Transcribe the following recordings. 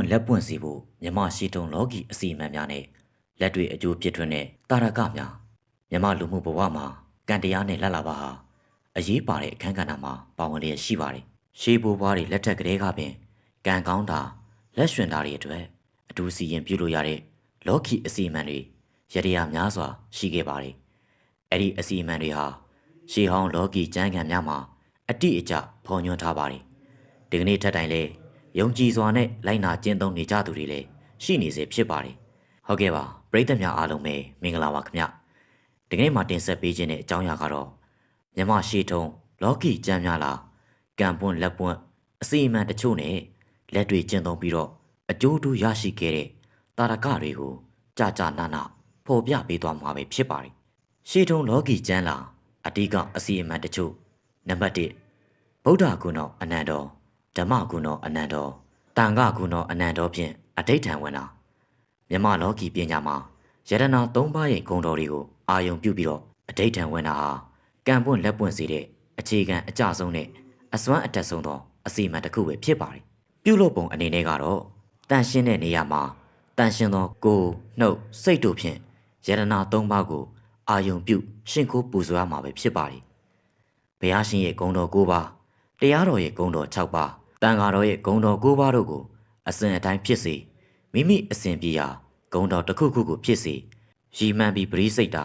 ပွင့်လက်ပွင့်စီဖို့မြမရှိတုံလောကီအစီအမံများနဲ့လက်တွေအကျိုးပြစ်ထွန်းတဲ့တာရကများမြမလူမှုဘဝမှာကံတရားနဲ့လက်လာပါဟာအရေးပါတဲ့အခန်းကဏ္ဍမှာပါဝင်လျက်ရှိပါတယ်။ရှေးဘိုးဘွားတွေလက်ထက်ကလေးကပင်ကံကောင်းတာလက်ရွှင်တာတွေအတွက်အထူးစီရင်ပြုလို့ရတဲ့လောကီအစီအမံတွေရတရားများစွာရှိခဲ့ပါတယ်။အဲ့ဒီအစီအမံတွေဟာရှေးဟောင်းလောကီကျမ်းဂန်များမှာအတိအကျဖော်ညွှန်းထားပါတယ်။ဒီကနေ့ထက်တိုင်လဲ ယုံကြည်စွာနဲ့လိုက်နာကျင့်သုံးနေကြသူတွေလည်းရှိနေစေဖြစ်ပါတယ်။ဟုတ်ကဲ့ပါပရိသတ်များအားလုံးပဲမင်္ဂလာပါခင်ဗျ။ဒီကနေ့မှာတင်ဆက်ပေးခြင်းတဲ့အကြောင်းအရာကတော့မြမရှေးထုံလောကီကျမ်းများလားကံပွန်းလက်ပွန်းအစီအမံတချို့နဲ့လက်တွေကျင့်သုံးပြီးတော့အကျိုးတူရရှိခဲ့တဲ့တာရကတွေကိုကြာကြာနာနာဖော်ပြပေးသွားမှာပဲဖြစ်ပါတယ်။ရှေးထုံလောကီကျမ်းလားအတိကအစီအမံတချို့နံပါတ်1ဗုဒ္ဓဂုဏောအနန္တော ဓမ္မဂုဏောအနန္တောတန်ခဂုဏောအနန္တောဖြင့်အဋိဋ္ဌံဝင်တာမြမလောကီပညာမှာယရနာ၃ပါးရဲ့ဂုဏ်တော်တွေကိုအာယုံပြုပြီးတော့အဋိဋ္ဌံဝင်တာဟာကံပွင့်လက်ပွင့်စေတဲ့အခြေခံအကြဆုံးနဲ့အစွမ်းအတက်ဆုံးသောအစီအမံတစ်ခုပဲဖြစ်ပါတယ်ပြုလုပ်ပုံအနေနဲ့ကတော့တန်ရှင်းတဲ့နေရာမှာတန်ရှင်းသောကိုယ်နှုတ်စိတ်တို့ဖြင့်ယရနာ၃ပါးကိုအာယုံပြုရှင်ကိုပူဇော်ရမှာပဲဖြစ်ပါတယ်ဘုရားရှင်ရဲ့ဂုဏ်တော်၉ပါးတရားတော်ရဲ့ဂုဏ်တော်၆ပါး တန်ဃာတော်ရဲ့ဂုဏ်တော်၉ပါးတို့ကိုအစဉ်အတိုင်းဖြစ်စေမိမိအစဉ်ပြေရာဂုဏ်တော်တစ်ခုခုကိုဖြစ်စေရီမှန်ပြီးပရိစိတ်တာ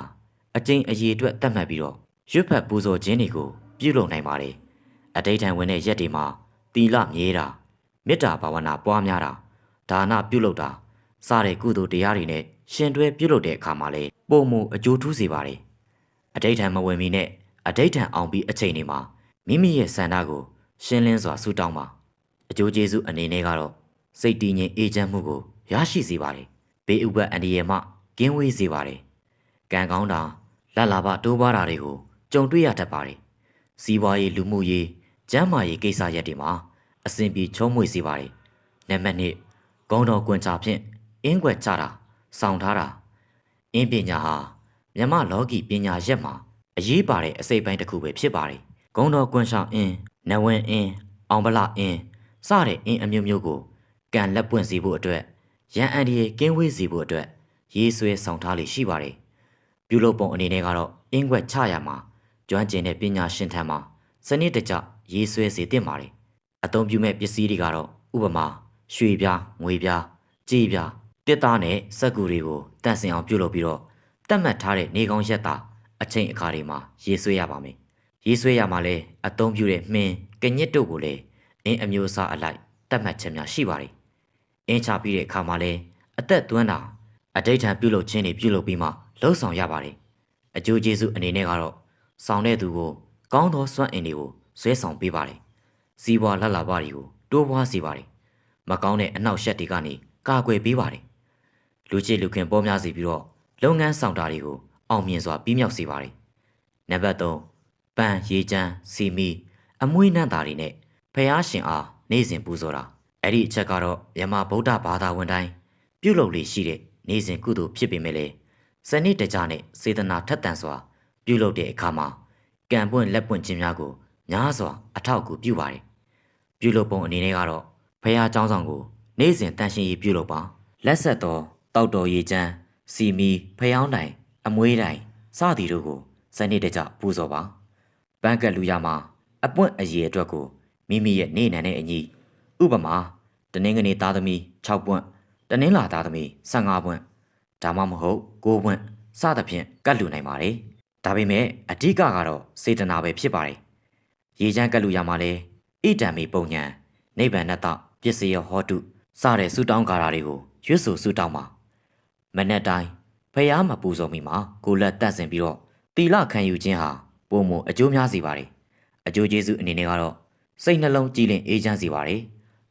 အကျဉ်အရေးအတွက်တတ်မှတ်ပြီးတော့ရွတ်ဖတ်ပူဇော်ခြင်းတွေကိုပြုလုပ်နိုင်ပါတယ်အတိတ်ထံဝင်တဲ့ရက်တွေမှာတီလမြဲတာမေတ္တာဘာဝနာပွားများတာဒါနပြုလုပ်တာစတဲ့ကုသိုလ်တရားတွေနဲ့ရှင်တွဲပြုလုပ်တဲ့အခါမှာလေပုံမူအကျိုးထူးစေပါတယ်အတိတ်ထံမဝင်မီနဲ့အတိတ်ထံအောင်ပြီးအချိန်တွေမှာမိမိရဲ့ဆန္ဒကိုရှင်းလင်းစွာဆူတောင်းပါ အကျိုးကျေးဇူးအနေနဲ့ကတော့စိတ်တည်ငြိမ်အေးချမ်းမှုကိုရရှိစေပါတယ်ဘေးဥပတ်အန္တရာယ်မှကင်းဝေးစေပါတယ်ကံကောင်းတာလက်လာပတိုးပွားတာတွေကိုကြုံတွေ့ရတတ်ပါတယ်စီးပွားရေးလူမှုရေးကျန်းမာရေးကိစ္စရပ်တွေမှာအစဉ်ပြေချုံးမွေစေပါတယ်နံပါတ်1ဂုံတော်ကွန်ချာဖြင့်အင်းွက်ချတာစောင့်ထားတာအင်းပညာဟာမြမလောကီပညာရက်မှာအရေးပါတဲ့အစိပ်ပိုင်းတစ်ခုပဲဖြစ်ပါတယ်ဂုံတော်ကွန်ချာအင်းနဝင်းအင်းအောင်ပလအင်း စတဲ့အင်းအမျိုးမျိုးကိုကံလက်ပွင့်စေဖို့အတွက်ရန်အန်ဒီရဲ့ကင်းဝေးစေဖို့အတွက်ရေးဆွဲဆောင်ထားလေရှိပါတယ်ပြုလုပ်ပုံအနေနဲ့ကတော့အင်းွက်ချရမှာကျွမ်းကျင်တဲ့ပညာရှင်ထံမှာစနစ်တကျရေးဆွဲစေသင့်ပါတယ်အသုံးပြုမဲ့ပစ္စည်းတွေကတော့ဥပမာရွှေပြားငွေပြားကြေးပြားတစ်သားနဲ့စက်ကူတွေကိုတန့်စင်အောင်ပြုလုပ်ပြီးတော့တတ်မှတ်ထားတဲ့နေကောင်းရက်တာအချိန်အခါတွေမှာရေးဆွဲရပါမယ်ရေးဆွဲရမှာလဲအသုံးပြုတဲ့မှင်ကညစ်တို့ကိုလည်း အင်းအမျိုးအစားအလိုက်တတ်မှတ်ချက်များရှိပါတယ်အင်းချပြီးတဲ့အခါမှာလဲအသက်သွန်းတာအဋိဋ္ဌံပြုလုပ်ခြင်းတွေပြုလုပ်ပြီးမှလှုပ်ဆောင်ရပါတယ်အကျိုးကျေးဇူးအနေနဲ့ကတော့ဆောင်တဲ့သူကိုကောင်းသောစွမ်းအင်တွေကိုဆွဲဆောင်ပေးပါတယ်စီးပွားလက်လာပါတွေကိုတိုးပွားစေပါတယ်မကောင်းတဲ့အနောက်ရှက်တွေကနေကာကွယ်ပေးပါတယ်လူချစ်လူခင်ပေါ်များစေပြီးတော့လုပ်ငန်းဆောင်တာတွေကိုအောင်မြင်စွာပြီးမြောက်စေပါတယ်နံပါတ်3ပန်းရေချမ်းစီမီအမွှေးနှံ့တာတွေနဲ့ ဖះရှင်အားနေ့စဉ်ပူဇော်တာအဲ့ဒီအချက်ကတော့မြမဗုဒ္ဓဘာသာဝင်တိုင်းပြုလုပ်လေရှိတဲ့နေ့စဉ်ကုသိုလ်ဖြစ်ပေမဲ့လေစနစ်တကျနဲ့စေတနာထက်သန်စွာပြုလုပ်တဲ့အခါမှာကံပွင့်လက်ပွင့်ခြင်းများကိုများစွာအထောက်အကူပြုပါတယ်ပြုလုပ်ပုံအနေနဲ့ကတော့ဖះเจ้าဆောင်ကိုနေ့စဉ်တန်ရှင်းရေးပြုလုပ်ပါလက်ဆက်သောတောက်တော်ရေချမ်းစီမီဖျောင်းတိုင်အမွေးတိုင်စသည်တို့ကိုစနစ်တကျပူဇော်ပါပန်းကက်လူရမှာအပွင့်အရေအတွက်ကို မိမိရဲ့နေနံနဲ့အညီဥပမာတနင်္ဂနွေသားသမီး6ပွင့်တနင်္လာသားသမီး15ပွင့်ဒါမှမဟုတ်9ပွင့်စသဖြင့်ကတ်လူနိုင်ပါတယ်ဒါပေမဲ့အဓိကကတော့စေတနာပဲဖြစ်ပါတယ်ရေချမ်းကတ်လူရမှာလဲဣတံမီပုံညာနိဗ္ဗာန်တပစ္စယဟောတုစတဲ့ဆုတောင်းကာရာတွေကိုရွတ်ဆိုဆုတောင်းပါမနေ့တိုင်းဖះမပူဇော်မီမှာကိုလက်တန့်စင်ပြီးတော့တီလခံယူခြင်းဟာပုံမအကျိုးများစေပါတယ်အကျိုးကျေးဇူးအနေနဲ့ကတော့ စိတ်နှလုံးကြည်လင်အေးချမ်းစေပါတယ်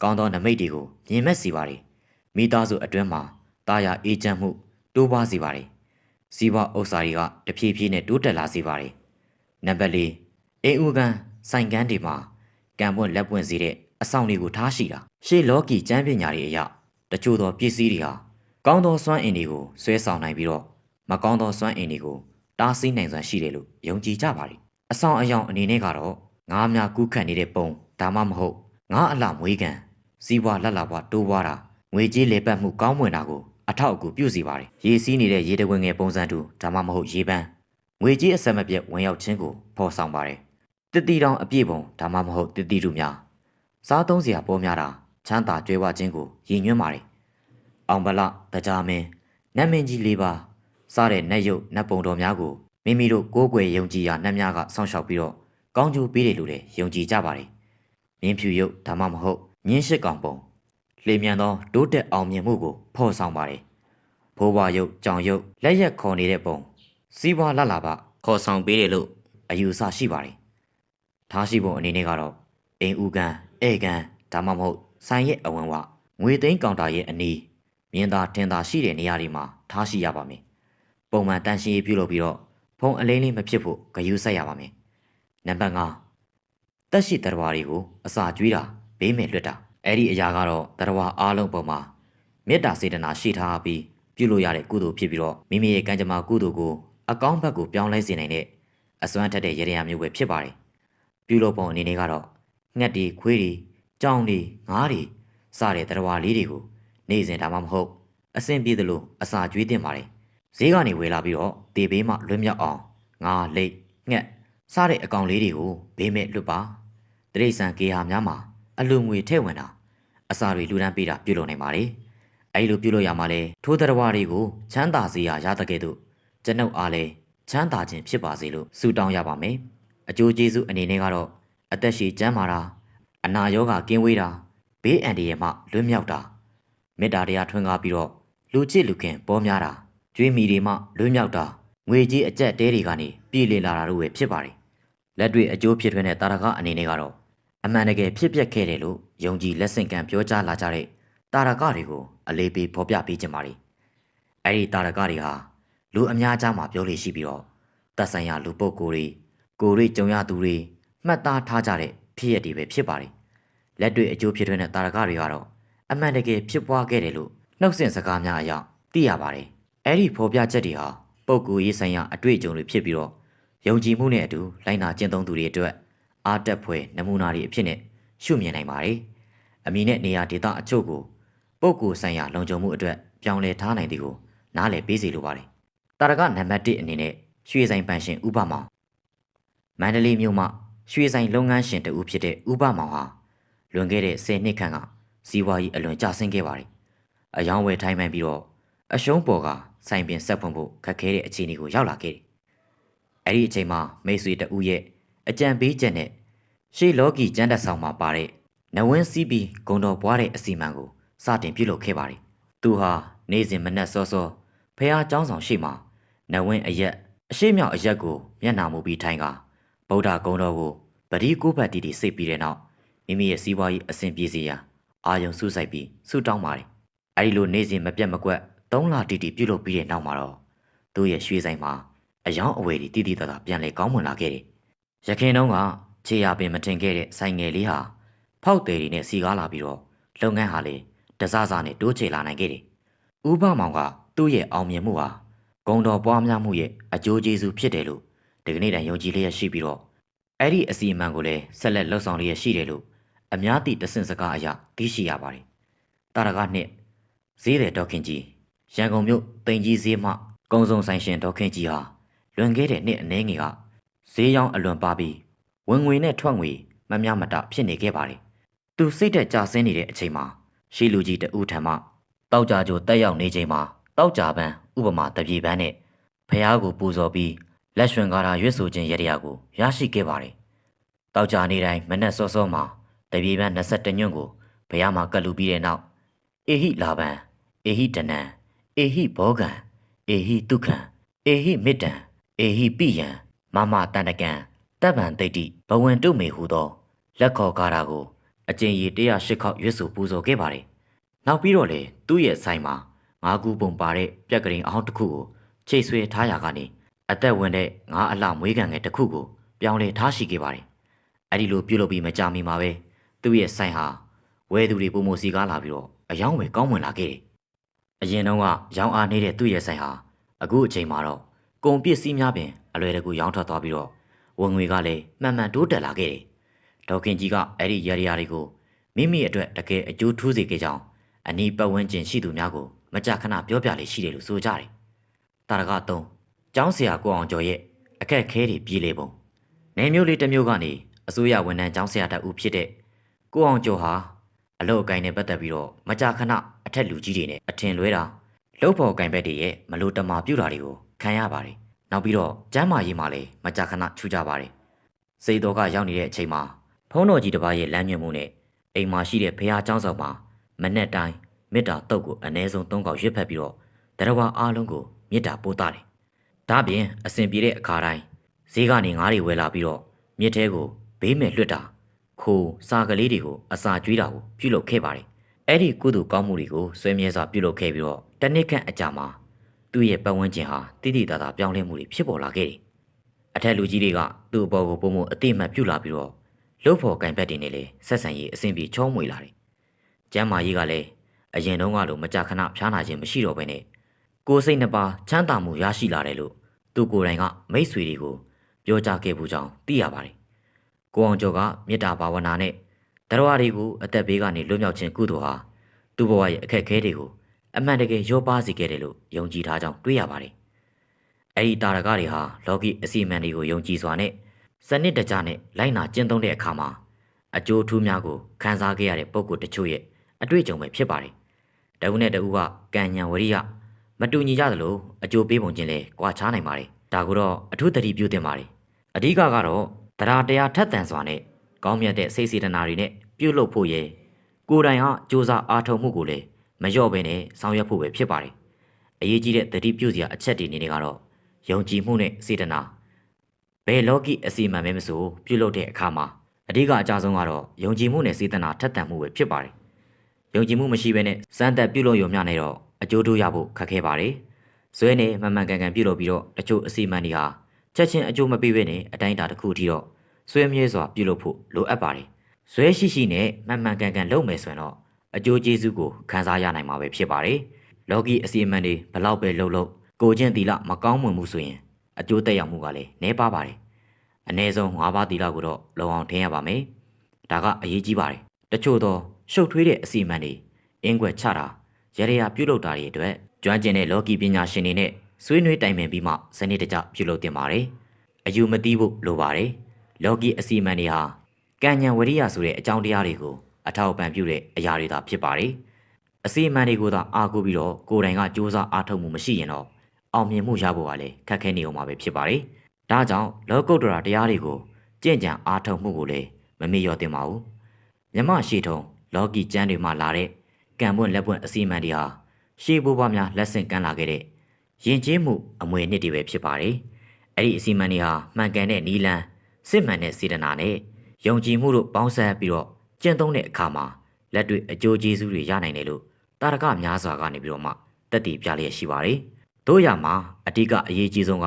ကောင်းသောနမိတ်တွေကိုမြင်မဲ့စေပါတယ်မိသားစုအတွင်းမှာတာယာအေးချမ်းမှုတိုးပွားစေပါတယ်စီးပွားဥစ္စာတွေကတဖြည်းဖြည်းနဲ့တိုးတက်လာစေပါတယ်နံပါတ်၄အိမ်ဦးကန်ဆိုင်ကန်းတွေမှာကံပွင့်လက်ပွင့်စေတဲ့အဆောင်တွေကိုထားရှိတာရှေးလောကီကျမ်းပညာတွေအရတချို့သောပစ္စည်းတွေဟာကောင်းသောစွမ်းအင်တွေကိုဆွဲဆောင်နိုင်ပြီးတော့မကောင်းသောစွမ်းအင်တွေကိုတားဆီးနိုင်စွမ်းရှိတယ်လို့ယုံကြည်ကြပါတယ်အဆောင်အယောင်အနေနဲ့ကတော့ ငားများကူးခတ်နေတဲ့ပုံဒါမှမဟုတ်ငားအလှမွေးကန်စီးပွားလက်လာပွားတိုးပွားတာငွေကြေးလေပတ်မှုကောင်းမွန်တာကိုအထောက်အကူပြုစီပါတယ်ရေစီးနေတဲ့ရေတဝင်ငယ်ပုံစံတူဒါမှမဟုတ်ရေပန်းငွေကြေးအဆက်မပြတ်ဝင်ရောက်ခြင်းကိုဖော်ဆောင်ပါတယ်တစ်တီတောင်အပြည့်ပုံဒါမှမဟုတ်တစ်တီတူများစားသုံးစရာပေါ်များတာချမ်းသာကြွယ်ဝခြင်းကိုရည်ညွှန်းပါတယ်အောင်ဗလတကြားမင်းနတ်မင်းကြီးလေးပါစားတဲ့နတ်ရုပ်နတ်ပုံတော်များကိုမိမိတို့ကိုးကွယ်ယုံကြည်ရာနတ်များကစောင့်ရှောက်ပြီးတော့ ကောင်းကျိုးပေးတယ်လို့လည်းယုံကြည်ကြပါတယ်မြင်းဖြူရုပ်ဒါမှမဟုတ်မြင်းရှိကောင်ပုံလျင်မြန်သောတိုးတက်အောင်မြင်မှုကိုဖော်ဆောင်ပါတယ်ဘိုးဘွားရုပ်ကြောင်ရုပ်လက်ရက်ခေါ်နေတဲ့ပုံစီးပွားလလာပခေါ်ဆောင်ပေးတယ်လို့အယူအဆရှိပါတယ်ထားရှိပုံအနေနဲ့ကတော့အိမ်ဦးကန်ဧကန်ဒါမှမဟုတ်ဆိုင်ရဲ့အဝင်ဝငွေသိန်းကောင်တာရဲ့အနီးမြင်းသားတင်သားရှိတဲ့နေရာတွေမှာထားရှိရပါမယ်ပုံမှန်တန်ရှင်းရေးပြုလုပ်ပြီးတော့ဖုံအလေးလေးမဖြစ်ဖို့ဂရုစိုက်ရပါမယ် နံပါတ်5တက်ရှိတရားတွေကိုအစာကျွေးတာဘေးမဲ့လွတ်တာအဲ့ဒီအရာကတော့တရားအားလုံးပုံမှာမေတ္တာစေတနာရှိထားပြီးပြုလို့ရတဲ့ကုသိုလ်ဖြစ်ပြီးတော့မိမိရဲ့ကံကြမ္မာကုသိုလ်ကိုအကောင်းဘက်ကိုပြောင်းလဲစေနိုင်တဲ့အစွမ်းထက်တဲ့ရရမျိုးပဲဖြစ်ပါတယ်ပြုလုပ်ပုံအနေနဲ့ကတော့ငှက်တွေခွေးတွေကြောင်တွေငါးတွေစတဲ့တရားလေးတွေကိုနေ့စဉ်ဒါမှမဟုတ်အဆင်ပြေသလိုအစာကျွေးတင်ပါတယ်ဈေးကနေဝယ်လာပြီးတော့တေဘေးမှလွတ်မြောက်အောင်ငါးလိတ်ငှက် စတဲ့အကောင်လေးတွေကိုဘေးမဲ့လွတ်ပါတရိษံကေဟာများမှာအလူငွေထည့်ဝင်တာအစာတွေလူဒန်းပေးတာပြုလုပ်နိုင်ပါတယ်အဲဒီလိုပြုလုပ်ရမှာလဲထိုးတရားတွေကိုချမ်းသာစေရရတဲ့ကဲ့သို့ကျွန်ုပ်အားလဲချမ်းသာခြင်းဖြစ်ပါစေလို့ဆုတောင်းရပါမယ်အကျိုးကျေးဇူးအနေနဲ့ကတော့အသက်ရှည်ကျန်းမာတာအနာရောဂါကင်းဝေးတာဘေးအန္တရာယ်မှလွတ်မြောက်တာမေတ္တာတရားထွန်းကားပြီးတော့လူချစ်လူခင်ပေါ်များတာကျွေးမီတွေမှလွတ်မြောက်တာငွေကြီးအကျက်တဲတွေကနေ ပြည်လေလာတာတို့ပဲဖြစ်ပါတယ်လက်တွေ့အကျိုးဖြစ်ထွန်းတဲ့တာရကအနေနဲ့ကတော့အမှန်တကယ်ဖြစ်ပျက်ခဲ့တယ်လို့ယုံကြည်လက်ဆင့်ကမ်းပြောကြားလာကြတဲ့တာရကတွေကိုအလေးပေးဖော်ပြပေးခြင်းပါတယ်အဲ့ဒီတာရကတွေဟာလူအများကြားမှာပြောလို့ရှိပြီးတော့သက်ဆိုင်ရာလူပုဂ္ဂိုလ်တွေကိုယ်ရိကြုံရသူတွေမှတ်သားထားကြတဲ့ဖြစ်ရတွေပဲဖြစ်ပါတယ်လက်တွေ့အကျိုးဖြစ်ထွန်းတဲ့တာရကတွေကတော့အမှန်တကယ်ဖြစ်ပွားခဲ့တယ်လို့နှုတ်ဆက်စကားများအရသိရပါတယ်အဲ့ဒီဖော်ပြချက်တွေဟာပုဂ္ဂိုလ်ရေးဆိုင်ရာအတွေ့အကြုံတွေဖြစ်ပြီးတော့ ယုံကြည်မှုနဲ့အတူလိုက်နာကျင့်သုံးသူတွေအတွက်အားတက်ဖွယ်နမူနာတွေအဖြစ်နဲ့ရှုမြင်နိုင်ပါတယ်အမည်နဲ့နေရာဒေသအချို့ကိုပုဂ္ဂိုလ်ဆိုင်ရာလုံခြုံမှုအတွက်ပြောင်းလဲထားနိုင်သည်ကိုနားလည်ပေးစီလိုပါတယ်တာရကနံပါတ်1အနေနဲ့ရွှေဆိုင်ပန်ရှင်ဥပမောင်မန္တလေးမြို့မှာရွှေဆိုင်လုပ်ငန်းရှင်တဦးဖြစ်တဲ့ဥပမောင်ဟာလွန်ခဲ့တဲ့10နှစ်ခန့်ကစီးပွားရေးအလွန်ကျဆင်းခဲ့ပါတယ်။အယောင်းဝယ်ထိုင်းမှန်ပြီးတော့အရှုံးပေါ်ကဆိုင်ပင်ဆက်ဖွင့်ဖို့ခက်ခဲတဲ့အခြေအနေကိုရောက်လာခဲ့တယ်။ အဲ့ဒီအချိန်မှာမိတ်ဆွေတဦးရဲ့အကြံပေးချက်နဲ့ရှေးလောကီကျမ်းတက်ဆောင်မှာပါတဲ့နဝင်းစီးပြီးဂုံတော်ပွားတဲ့အစီအမံကိုစတင်ပြုလုပ်ခဲ့ပါတယ်။သူဟာနေ့စဉ်မနက်စောစောဖះเจ้าဆောင်ရှိမှနဝင်းအရက်အရှိမြောက်အရက်ကိုမျက်နှာမူပြီးထိုင်ကဗုဒ္ဓဂုံတော်ကိုပရိကိုးပတ်တီတီစိတ်ပြီးတဲ့နောက်မိမိရဲ့စီးပွားရေးအဆင်ပြေစေရန်အာယုံစုစိုက်ပြီးဆုတောင်းပါတယ်။အဲဒီလိုနေ့စဉ်မပြတ်မကွက်၃လတီတီပြုလုပ်ပြီးတဲ့နောက်မှာတော့သူ့ရဲ့ရွှေဆိုင်မှာ အယောင်အဝယ်တွေတည်တည်တသာပြန်လဲကောင်းမွန်လာခဲ့တယ်။ရခင်တုန်းကခြေရပင်မတင်ခဲ့တဲ့ဆိုင်ငယ်လေးဟာဖောက်တယ်တွေနဲ့စီကားလာပြီးတော့လုပ်ငန်းဟာလေတစစနဲ့တိုးချေလာနိုင်ခဲ့တယ်။ဥပမောင်ကသူ့ရဲ့အောင်မြင်မှုဟာဂုံတော်ပွားများမှုရဲ့အကျိုးကျေးဇူးဖြစ်တယ်လို့ဒီကနေ့တိုင်ယုံကြည်လျက်ရှိပြီးတော့အဲ့ဒီအစီအမံကိုလည်းဆက်လက်လှုပ်ဆောင်လျက်ရှိတယ်လို့အများသည့်တဆင့်စကားအရသိရှိရပါတယ်။တာရကနှစ်ဈေးတဲ့ဒေါခင်ကြီးရန်ကုန်မြို့တိန်ကြီးဈေးမှကုံစုံဆိုင်ရှင်ဒေါခင်ကြီးဟာ လွန်ခဲ့တဲ့နှစ်အနည်းငယ်ကဈေးရောင်းအလွန်ပါပြီးဝင်ငွေနဲ့ထွက်ငွေမမျှမတဖြစ်နေခဲ့ပါတယ်။သူစိတ်သက်ကြဆင်းနေတဲ့အချိန်မှာရှီလူကြီးတဦးထံမှတောက်ကြကြိုတက်ရောက်နေချိန်မှာတောက်ကြပန်းဥပမာတပြေပန်းနဲ့ဖះကိုပူဇော်ပြီးလက်ရွှင်ကားတာရွတ်ဆိုခြင်းရတရားကိုရရှိခဲ့ပါတယ်။တောက်ကြနေတိုင်းမနက်စောစောမှာတပြေပန်း22ညွန့်ကိုဘုရားမှာကတ်လူပြီးတဲ့နောက်အေဟိလာပံအေဟိတနံအေဟိဘောဂံအေဟိတုခံအေဟိမေတ္တံ အေဟိပိယံမမတန်တကံတပ်ပံတိတ်တိဘဝင်တုမေဟုသောလက်ခေါ်ကားတာကိုအကျဉ်ရီ108ခေါက်ရွတ်ဆိုပူဇော်ခဲ့ပါတယ်။နောက်ပြီးတော့လေသူ့ရဲ့ဆိုင်မှာငါးခုပုံပါတဲ့ပြက်ကလေးအောင်တစ်ခုကိုချိတ်ဆွဲထားရာကနေအသက်ဝင်တဲ့ငါးအလှမွေးကန်ငယ်တစ်ခုကိုပြောင်းလဲထားရှိခဲ့ပါတယ်။အဲဒီလိုပြုလုပ်ပြီးမကြမီမှာပဲသူ့ရဲ့ဆိုင်ဟာဝဲသူတွေပုံမစီကားလာပြီးတော့အယောင်းဝယ်ကောင်းဝင်လာခဲ့တယ်။အရင်တုန်းကရောင်းအားနေတဲ့သူ့ရဲ့ဆိုင်ဟာအခုအချိန်မှာတော့ ကုန်ပစ္စည်းများပင်အလွယ်တကူရောင်းထွက်သွားပြီးတော့ဝင်ငွေကလည်းမှန်မှန်တိုးတက်လာခဲ့တယ်။ဒေါခင်ကြီးကအဲ့ဒီရရရာတွေကိုမိမိအတွက်တကယ်အကျိုးထူးစေခဲ့ကြောင်းအနီးပတ်ဝန်းကျင်ရှိသူများကိုမကြာခဏပြောပြလေးရှိတယ်လို့ဆိုကြတယ်တာရက3ကျောင်းဆရာကိုအောင်ကျော်ရဲ့အခက်ခဲတွေပြေးလေပုံနေမျိုးလေးတစ်မျိုးကနေအစိုးရဝန်ထမ်းကျောင်းဆရာတဦးဖြစ်တဲ့ကိုအောင်ကျော်ဟာအလုပ်အကိုင်နဲ့ပတ်သက်ပြီးတော့မကြာခဏအထက်လူကြီးတွေနဲ့အထင်လွဲတာလှုပ်ဖို့ကင်ဘက်တွေရဲ့မလို့တမာပြုတာတွေကို ခံရပါတယ်။နောက်ပြီးတော့ကျမ်းမာရေးမှာလည်းမကြာခဏထူးကြပါတယ်။စိတ်တော်ကရောက်နေတဲ့အချိန်မှာဖုံးတော်ကြီးတစ်ပါးရဲ့လမ်းညွှန်မှုနဲ့အိမ်မှာရှိတဲ့ဘုရားကျောင်းဆောင်မှာမနေ့တိုင်းမေတ္တာတုတ်ကိုအ ਨੇ ဆုံး၃កောက်ရစ်ဖက်ပြီးတော့တရဝအားလုံးကိုမေတ္တာပို့တာတယ်။ဒါပြင်အစဉ်ပြေတဲ့အခါတိုင်းဈေးကနေငါးတွေဝယ်လာပြီးတော့မြစ်ထဲကိုဘေးမဲ့လွတ်တာခိုးစာကလေးတွေကိုအစာကျွေးတာကိုပြုလုပ်ခဲ့ပါတယ်။အဲ့ဒီကုသိုလ်ကောင်းမှုတွေကိုဆွေးမြဲစွာပြုလုပ်ခဲ့ပြီးတော့တနစ်ခန့်အကြာမှာ သူ့ရဲ့ပတ်ဝန်းကျင်ဟာတိတိတသာပြောင်းလဲမှုတွေဖြစ်ပေါ်လာခဲ့တယ်အထက်လူကြီးတွေကသူ့အပေါ်ကိုပုံမအတိအမှတ်ပြုလာပြီးတော့လှုပ်ဖို့ကင်ဘက်တွေနဲ့လည်းဆက်ဆံရေးအဆင်ပြေချောမွေလာတယ်ကျမ်းမာရေးကလည်းအရင်တုန်းကလိုမကြာခဏဖျားနာခြင်းမရှိတော့ဘဲနဲ့ကိုယ်စိတ်နှစ်ပါးချမ်းသာမှုရရှိလာတယ်လို့သူကိုယ်တိုင်ကမိတ်ဆွေတွေကိုပြောကြားခဲ့မှုကြောင့်သိရပါတယ်။ကိုအောင်ကျော်ကမေတ္တာဘာဝနာနဲ့တရားတွေကိုအသက်ဘေးကနေလွတ်မြောက်ခြင်းကုသိုလ်ဟာသူ့ဘဝရဲ့အခက်အခဲတွေကို အမှန်တကယ်ရောပါစေခဲ့တယ်လို့ယုံကြည်ထားကြောင်းတွေ့ရပါတယ်။အဲဒီတာရကတွေဟာလောကီအစီအမံတွေကိုယုံကြည်စွာနဲ့စနစ်တကျနဲ့လိုက်နာကျင့်သုံးတဲ့အခါမှာအကျိုးထူးများကိုခံစားခဲ့ရတဲ့ပုံကိုယ်တချို့ရဲ့အတွေ့အကြုံပဲဖြစ်ပါတယ်။တဦးနဲ့တဦးကကံဉဏ်ဝရိယမတူညီကြသလိုအကျိုးပေးပုံချင်းလဲကွာခြားနိုင်ပါတယ်။ဒါကိုတော့အထူးသတိပြုသင့်ပါတယ်။အဓိကကတော့တရားတရားထက်သန်စွာနဲ့ကောင်းမြတ်တဲ့စိတ်စေတနာတွေနဲ့ပြုလုပ်ဖို့ရဲ့ကိုယ်တိုင်ဟာစ조사အားထုတ်မှုကိုလည်း မလျော့ဘဲနဲ့ဆောင်ရွက်ဖို့ပဲဖြစ်ပါတယ်။အရေးကြီးတဲ့သတိပြုစရာအချက်တွေအနေနဲ့ကတော့ယုံကြည်မှုနဲ့စေတနာဘယ်လောကီအစီအမံပဲမဆိုပြုလုပ်တဲ့အခါမှာအဓိကအကြဆုံးကတော့ယုံကြည်မှုနဲ့စေတနာထက်သန်မှုပဲဖြစ်ပါတယ်။ယုံကြည်မှုမရှိဘဲနဲ့စမ်းသက်ပြုလုပ်ရုံမျှနဲ့တော့အကျိုးတို့ရဖို့ခက်ခဲပါတယ်။ဇွဲနဲ့မှန်မှန်ကန်ကန်ပြုလုပ်ပြီးတော့တချို့အစီအမံတွေဟာချက်ချင်းအကျိုးမပေးဘဲနဲ့အတိုင်းအတာတစ်ခုအထိတော့ဆွဲမြဲစွာပြုလုပ်ဖို့လိုအပ်ပါတယ်။ဇွဲရှိရှိနဲ့မှန်မှန်ကန်ကန်လုပ်မယ်ဆိုရင်တော့ အကျိုးကျေးဇူးကိုခံစားရနိုင်မှာပဲဖြစ်ပါတယ်။လောကီအစီအမံတွေဘလောက်ပဲလုပ်လို့ကိုချင်းတီလာမကောင်းမွန်မှုဆိုရင်အကျိုးသက်ရောက်မှုကလည်းနည်းပါပါတယ်။အ ਨੇ ဆုံး၅ပါးတီလာကိုတော့လုံအောင်ထင်ရပါမယ်။ဒါကအရေးကြီးပါတယ်။တချို့သောရှုပ်ထွေးတဲ့အစီအမံတွေအင်းကွက်ချတာရရရာပြုလုပ်တာတွေအတွက်ကျွမ်းကျင်တဲ့လောကီပညာရှင်တွေနဲ့ဆွေးနွေးတိုင်ပင်ပြီးမှစနစ်တကျပြုလုပ်တင်ပါတယ်။အယူမတီးဖို့လိုပါတယ်။လောကီအစီအမံတွေဟာကံဉဏ်ဝရိယဆိုတဲ့အကြောင်းတရားတွေကို အထောက်အပံ့ပြုတဲ့အရာတွေသာဖြစ်ပါတယ်။အစီအမံတွေကိုသာအားကိုးပြီးတော့ကိုယ်တိုင်ကစ조사အားထုတ်မှုမရှိရင်တော့အောင်မြင်မှုရဖို့ကလည်းခက်ခဲနေအောင်မှာပဲဖြစ်ပါတယ်။ဒါကြောင့်လောကုတ္တရာတရားတွေကိုကြင့်ကြံအားထုတ်မှုကိုလည်းမမေ့လျော့သင့်ပါဘူး။မြမရှိထုံလောကီကျမ်းတွေမှာလာတဲ့ကံပွင့်လက်ပွင့်အစီအမံတွေဟာရှေးဘိုးဘွားများလက်ဆင့်ကမ်းလာခဲ့တဲ့ယဉ်ကျေးမှုအမွေနှစ်တွေပဲဖြစ်ပါတယ်။အဲ့ဒီအစီအမံတွေဟာမှန်ကန်တဲ့နီလန်းစစ်မှန်တဲ့စေတနာနဲ့ယုံကြည်မှုတို့ပေါင်းစပ်ပြီးတော့ ကျင့်သုံးတဲ့အခါမှာလက်တွေ့အကျိုးကျေးဇူးတွေရနိုင်တယ်လို့တာရကများစွာကနေပြီးတော့မှတက်တည်ပြလျက်ရှိပါတယ်။တို့ရမှာအဓိကအရေးကြီးဆုံးက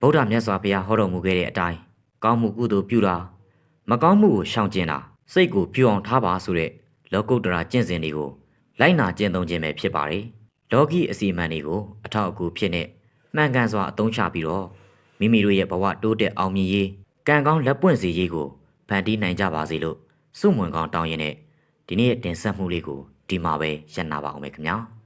ဗုဒ္ဓမြတ်စွာဘုရားဟောတော်မူခဲ့တဲ့အတိုင်းကောင်းမှုကုသိုလ်ပြုတာမကောင်းမှုကိုရှောင်ကျဉ်တာစိတ်ကိုဖြူအောင်ထားပါဆိုတဲ့လောကုတ္တရာကျင့်စဉ်တွေကိုလိုက်နာကျင့်သုံးခြင်းပဲဖြစ်ပါတယ်။လောကီအစီအမံတွေကိုအထောက်အကူဖြစ်နေမှန်ကန်စွာအသုံးချပြီးတော့မိမိတို့ရဲ့ဘဝတိုးတက်အောင်မြင်ရေးကံကောင်းလက်ပွင့်စေရေးကိုဖန်တီးနိုင်ကြပါစေလို့ စုမွန်ကောင်းတောင်းရင်နဲ့ဒီနေ့ရဲ့တင်ဆက်မှုလေးကိုဒီမှာပဲရပ်နာပါအောင်မယ်ခင်ဗျာ။